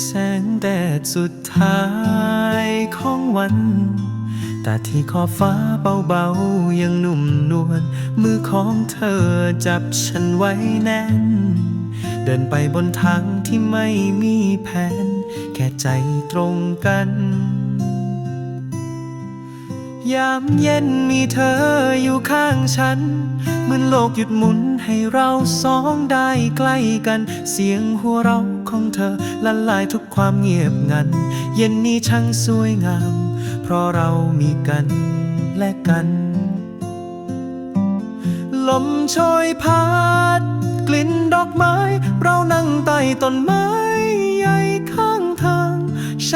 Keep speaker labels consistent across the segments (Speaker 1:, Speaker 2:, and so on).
Speaker 1: แสงแดดสุดท้ายของวันแต่ที่ขอบฟ้าเบาๆ ยังนุ่มนวล มือของเธอจับฉันไว้แน่น เดินไปบนทางที่ไม่มีแผน แค่ใจตรงกัน ยามเย็นมีเธออยู่ข้างฉันเหมือนโลกหยุดหมุนให้เราสองได้ใกล้กัน เสียงหัวเราะของเธอละลายทุกความเงียบงัน เย็นนี้ช่างสวยงาม เพราะเรามีกันและกัน ลมโชยพัด กลิ่นดอกไม้ เรานั่งใต้ต้นไม้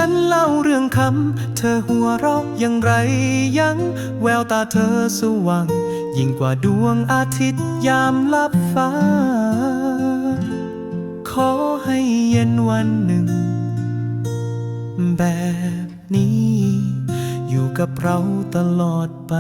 Speaker 1: ฉันเล่าเรื่องคำ เธอหัวเราะอย่างไรยัง แววตาเธอสว่าง ยิ่งกว่าดวงอาทิตย์ยามลับฟ้า ขอให้เย็นวันหนึ่ง แบบนี้ อยู่กับเราตลอดไป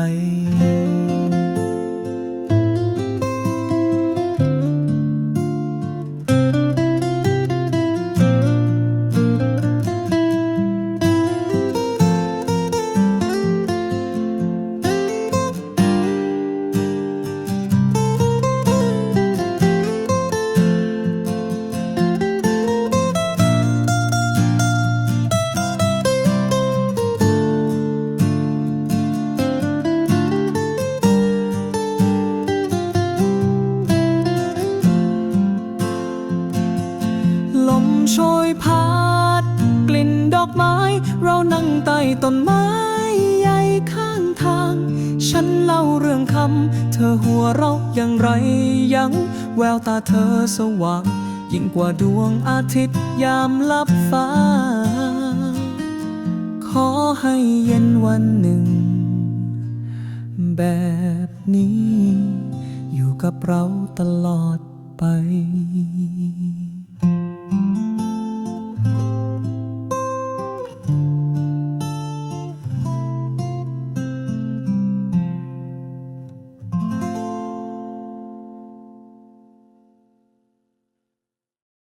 Speaker 1: โชยพัดกลิ่นดอกไม้ เรานั่งใต้ต้นไม้ใหญ่ข้างทาง ฉันเล่าเรื่องคำ เธอหัวเราะอย่างไรยัง แววตาเธอสว่าง ยิ่งกว่าดวงอาทิตย์ยามลับฟ้า ขอให้เย็นวันหนึ่ง แบบนี้ อยู่กับเราตลอดไป